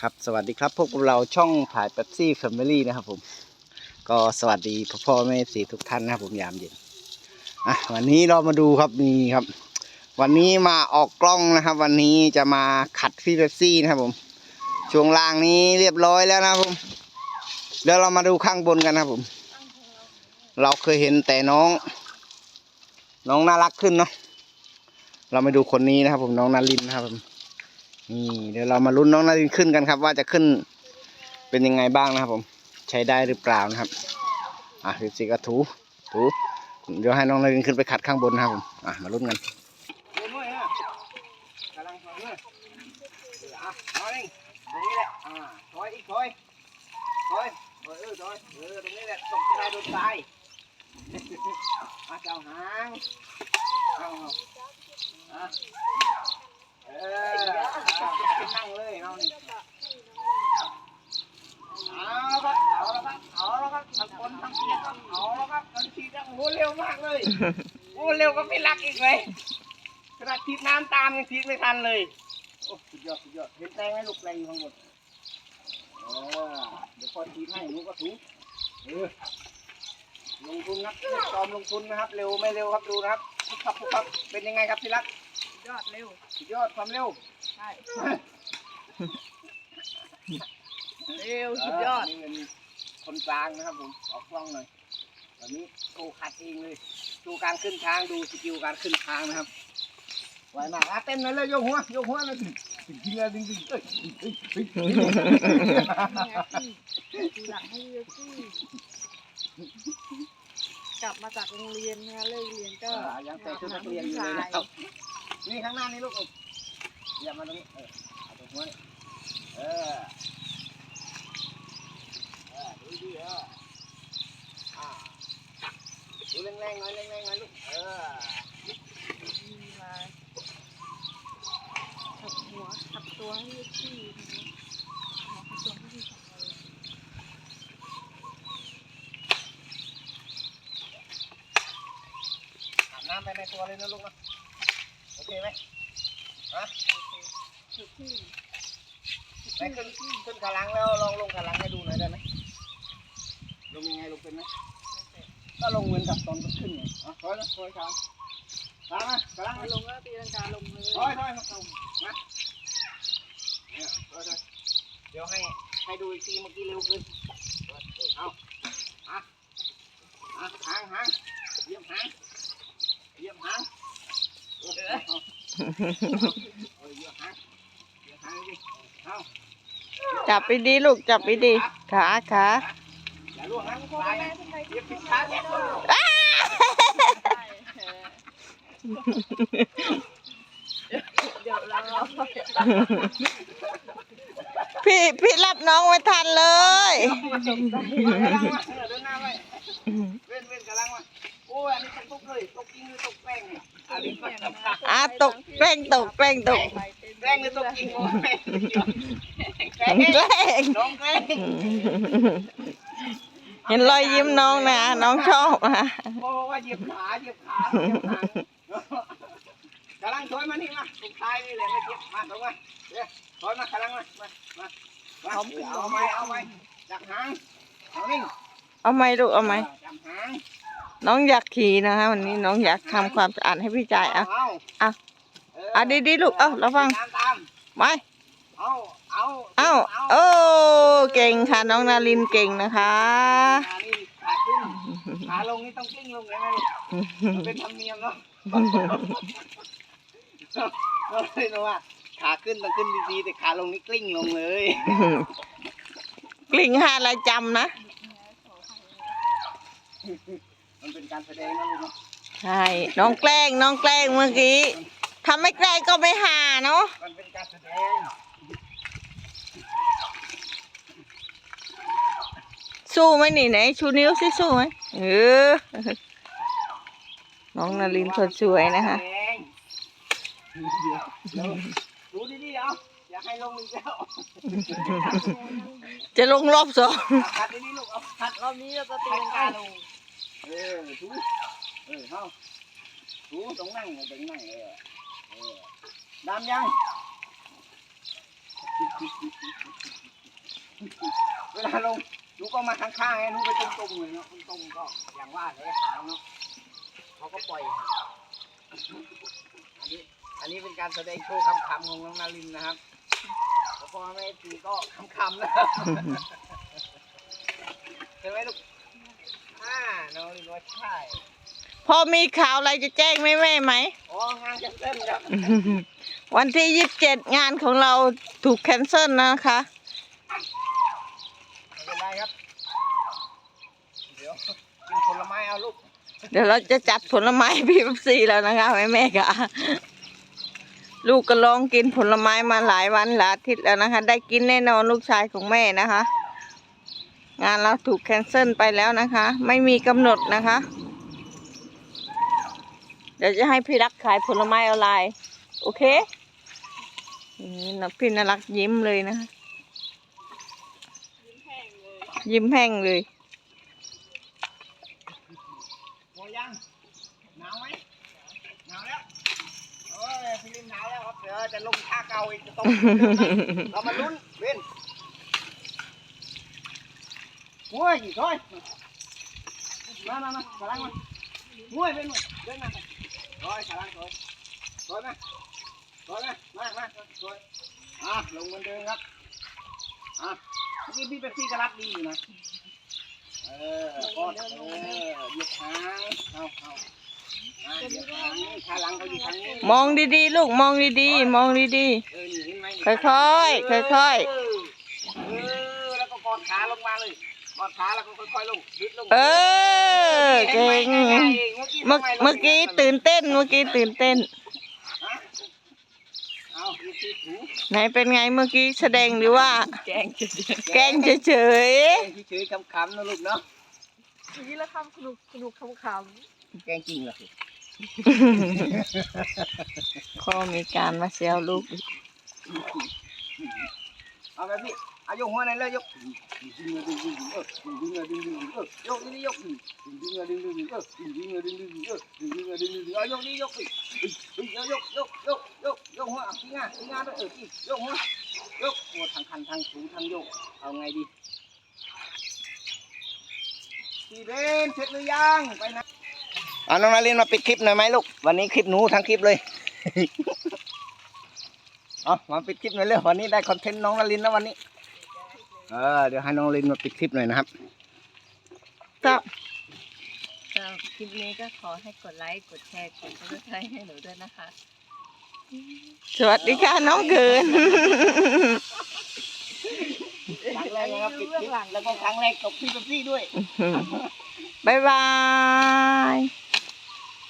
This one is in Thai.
ครับสวัสดีครับ พวกเราช่องถ่ายเป๊ปซี่แฟมิลี่นะครับผมก็สวัสดีพ่อพ่อแม่สีทุกท่านนะครับผมยามเย็นอะวันนี้เรามาดูครับนี่ครับ วันนี้มาออกกล้องนะครับ วันนี้จะมาขัดพี่เป๊ปซี่นะครับผมช่วงล่างนี้เรียบร้อยแล้วนะครับผมเดี๋ยวเรามาดูข้างบนกันนะครับผม เราเคยเห็นแต่น้อง น้องน่ารักขึ้นเนาะเรามาดูคนนี้นะครับผมน้องนารินนะครับผม นี่เดี๋ยวเรามาลุ้นน้องนารินขึ้นกันครับ ว่าจะขึ้นเป็นยังไงบ้างนะครับ ผมใช้ได้หรือเปล่านะครับ อะพี่สิก็ถูถูเดี๋ยวให้น้องนารินขึ้นไปขัดข้างบนนะครับผมอะมาลุ้นกันถอยเออตรงนี้แหละอ่าถอยอีกถอยถอยถอยเออถอยเออตรงนี้แหละตกจะได้โดนตายมาเจ้าหางเอาเอา เออนั่งเลยเอานี่เอาละครับเอาละครับเอาละครับทั้งคนทั้งเสียครับเอาละครับทันทีจังโหเร็วมากเลยโอ้เร็วก็ไม่รักอีกเลยขนาดทีน้ำตามยังทีไม่ทันเลยโอ้สุดยอดสุดยอดเห็นแตงไหมลูกแตงอยู่ข้างบนเออเดี๋ยวพอทีให้หนูกก็ถูเออลงทุนครับจอมลงทุนนะครับ เร็วไม่เร็วครับดูนะครับปุ๊บปั๊บปุ๊บปั๊บเป็นยังไงครับพี่รัก ยอดเร็ว สุดยอดความเร็วใช่ เร็วสุดยอดนี่เป็นคนกลางนะครับผมออกกล้องหน่อยตอนนี้โกขัดเองเลยดูการขึ้นทางดูสกิลการขึ้นทางนะครับไหวมากอะเต้นหน่อยเลยโยกหัวโยกหัวเลยจริงจริงเลยจริงจริงเอ้ยเอ้ยเอ้ยเอ้ยนี่ไงพี่ดูหลังให้เยอะพี่กลับมาจากโรงเรียนนะคะเลิกเรียนก็อ่ายังใส่ชุดนักเรียนอยู่เลยนะครับ นี่ข้างหน้านี่ลูกอย่ามาตรงนี้ เออเอาตรงหัวนี่เออเออดูดิเอออ่าดูแรงๆหน่อยแรงๆหน่อยลูก เออมีมาขับหัวขับตัวให้เยอะพี่นะหัวขับตัวให้ดีของเราอาบน้ำไปในตัวเลยนะลูกนะ เคไหมฮะสุดที่ไหนขึ้นขึ้นขาหลังแล้วลองลงขาหลังให้ดูหน่อยได้ไหมลงยังไงลงเป็นไหมก็ลงเหมือนกับตอนขึ้นไงอะถอยนะถอยขาขามาขาหลังมามาลงแล้วตีลังกาลงเลยถอยถอยมาตรงมาเนี่ยถอยถอยเดี๋ยวให้ให้ดูอีกทีเมื่อกี้เร็วขึ้นเอาอะอะหางหางเหยียบหางเหยียบหางเออเอาเออเหยียบหางเหยียบหางดิเอา จับไปดีลูกจับไปดีขาขาพี่พี่รับน้องไม่ทันเลยเออเดินเว้นเว้นกำลังมาโอ้ยอันนี้ตกตุกเลยตกจริงหรือตกแป้งเนี่ย อันนี้ก็ตกอะตกแกล้งตกแกล้งตกแป้งหรือตกจริงโอ้ยแป้งแป้งแกล้งน้องแป้งเห็นรอยยิ้มน้องนะน้องชอบอะโอ้ว่าเหยียบขาเหยียบขาเหยียบขากำลังถอยมานี่มาตรงท้ายนี่แหละไม่เจ็บมาตรงมาเดี๋ยวถอยมากำลังมามามามาเอาไหมเอาไหมจับหางเอานิ่งเอาไหมลูกเอาไหมจับหาง น้องอยากขี่นะคะ วันนี้น้องอยากทำความสะอาดให้พี่จ่ายอะ เอาเอาอะดีๆลูกเอ้าระวัง ตามตามไปเอาเอาเอ้าโอ้เก่งค่ะ น้องนารินเก่งนะคะ ขานี่ขาขึ้นขาลงนี่ต้องกลิ้งลงเลยไหมมันเป็นธรรมเนียมเนาะเราเลยนะว่าขาขึ้นต้องขึ้นดีๆแต่ขาลงนี่กลิ้งลงเลยกลิ่งหาอะไรจำนะ มันเป็นการแสดงนะลูกเนาะใช่น้องแกล้งน้องแกล้งเมื่อกี้ทำไม่แกล้งก็ไม่หาเนาะมันเป็นการแสดงสู้ไหมนี่ไหนชูนิ้วสิสู้ไหมเออน้องนารินคนสวยนะคะแสดงเดี๋ยวเดี๋ยวดูดีๆเอาอย่าให้ลงอีกแล้วจะลงรอบสองเอาคัดดีๆลูกเอาคัดรอบนี้เราจะตีคัดลังกากาลลงง เออถูเออเข้าถูตรงนั่งตรงนั่งเออเออดำยังเวลาลงหนูก็มาข้างๆไงหนูไปตรงๆเลยเนาะตรงๆก็อย่างว่าเลยหางเนาะเขาก็ปล่อยอันนี้อันนี้เป็นการแสดงโชว์คำๆของน้องนารินนะครับพ่อแม่ตีก็คำๆนะครับใช่ไหมลูก น้องนารินว่าใช่พอมีข่าวอะไรจะแจ้งแม่แม่ๆไหมอ๋องานจะเต้นครับวันที่ยี่สิบเจ็ดงานของเราถูกแคนเซิลนะคะไม่เป็นไรครับ เดี๋ยวกินผลไม้เอาลูกเดี๋ยวเราจะจัดผลไม้พี่ป๊บซี่แล้วนะคะแม่แม่ๆค่ะลูกก็ลองกินผลไม้มาหลายวันหลายอาทิตย์แล้วนะคะ ได้กินแน่นอนลูกชายของแม่นะคะ งานเราถูกแคนเซิลไปแล้วนะคะ ไม่มีกำหนดนะคะ เดี๋ยวจะให้พี่รักขายผลไม้ออนไลน์โอเคนี่นะพี่น่ารักยิ้มเลยนะคะยิ้มแห้งเลยยิ้มแห้งเลยหมดยังหนาวไหมหนาวแล้วโอ้ยพี่ลินหนาวแล้วครับเดี๋ยวจะลงท่าเก่าอีกจะต้องเรามาลุ้นเว้น โอ้ยถอยมามามาขลังมาโอ้ยเว้นมาเว้นมาถอยขลังถอยถอยมาถอยมามามาถอยอะลงเหมือนเดิมครับอะเมื่อกี้พี่เป๊ปซี่ก็รับดีอยู่นะเออกอดเออเหยียดหางเอาเอาอะเหยียดหางขาหลังเขาอยู่ทางนี้มองดีๆ ลูกมองดีๆ มองดีเออนี่เห็นไหมค่อยๆ ค่อยๆเเออ แล้วก็กอดขาลงมาเลย กอดขาแล้วก็ค่อยๆลงบิดลงๆเออเก่งเมื่อเมื่อกี้ตื่นเต้นเมื่อกี้ตื่นเต้นฮะเอาอีกทีถูไหนเป็นไงเมื่อกี้แสดงหรือว่า แกงเฉยแกล้งเฉยแกล้งเฉยๆคำๆนะลูกเนาะๆอย่างนี้แล้วคำสนุกสนุกขำแกล้งจริงเหรอๆพ่อมีการมาเซลลูกอีกเอาแบบนี้ เอายกหัวหนเลยยกดึงดึงดึงเออดึงดึงดึงดึงเออยกนี่ยกดึงดึงดึงดึงเออดึงดึงดึงดึงเออดึงดึงดึงดึงเอายกนี่ยกอีกยกยกยกยกยกยกหัวที่งาที่งาด้วยเออที่ยกหัวยกหัวทางคันทางสูงทางยกเอาไงดีพี่เบนเสร็จหรือยังไปนะเอาน้องนาเรียนมาปิดคลิปหน่อยไหมลูกวันนี้คลิปหนูทั้งคลิปเลยเอามาปิดคลิปหน่อยเร็ววันนี้ได้คอนเทนต์น้องนารินนะวันนี้ เออเดี๋ยวให้น้องนารินมาปิดคลิปหน่อยนะครับก็สำหรับคลิปนี้ก็ขอให้กดไลค์กดแชร์กดซับสไครต์ให้หนูด้วยนะคะ สวัสดีค่ะน้องเกิน ครั้งแรกนะครับปิดคลิปแล้วก็ครั้งแรกตกพี่เป๊ปซี่ด้วยบายบาย